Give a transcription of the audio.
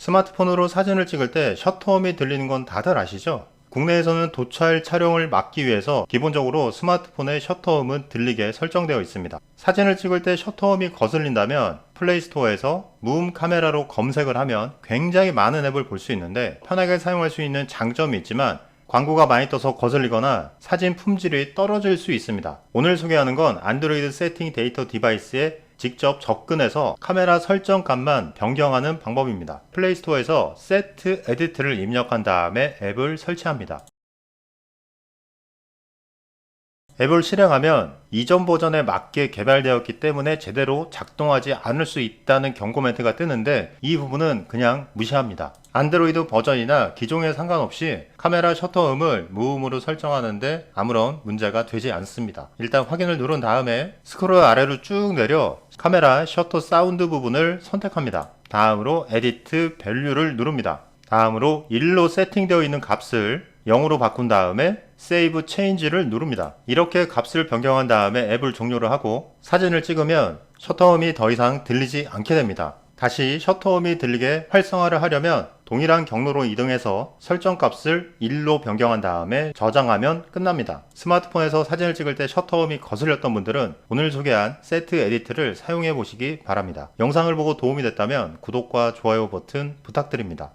스마트폰으로 사진을 찍을 때 셔터음이 들리는 건 다들 아시죠? 국내에서는 도찰 촬영을 막기 위해서 기본적으로 스마트폰의 셔터음은 들리게 설정되어 있습니다. 사진을 찍을 때 셔터음이 거슬린다면 플레이스토어에서 무음 카메라로 검색을 하면 굉장히 많은 앱을 볼 수 있는데 편하게 사용할 수 있는 장점이 있지만 광고가 많이 떠서 거슬리거나 사진 품질이 떨어질 수 있습니다. 오늘 소개하는 건 안드로이드 세팅 데이터 디바이스에 직접 접근해서 카메라 설정값만 변경하는 방법입니다. 플레이스토어에서 세트 에디트를 입력한 다음에 앱을 설치합니다. 앱을 실행하면 이전 버전에 맞게 개발되었기 때문에 제대로 작동하지 않을 수 있다는 경고 멘트가 뜨는데 이 부분은 그냥 무시합니다. 안드로이드 버전이나 기종에 상관없이 카메라 셔터음을 무음으로 설정하는데 아무런 문제가 되지 않습니다. 일단 확인을 누른 다음에 스크롤 아래로 쭉 내려 카메라 셔터 사운드 부분을 선택합니다. 다음으로 에디트 밸류를 누릅니다. 다음으로 1로 세팅되어 있는 값을 0으로 바꾼 다음에 세이브 체인지를 누릅니다. 이렇게 값을 변경한 다음에 앱을 종료를 하고 사진을 찍으면 셔터음이 더 이상 들리지 않게 됩니다. 다시 셔터음이 들리게 활성화를 하려면 동일한 경로로 이동해서 설정 값을 1로 변경한 다음에 저장하면 끝납니다. 스마트폰에서 사진을 찍을 때 셔터음이 거슬렸던 분들은 오늘 소개한 세트 에디트를 사용해 보시기 바랍니다. 영상을 보고 도움이 됐다면 구독과 좋아요 버튼 부탁드립니다.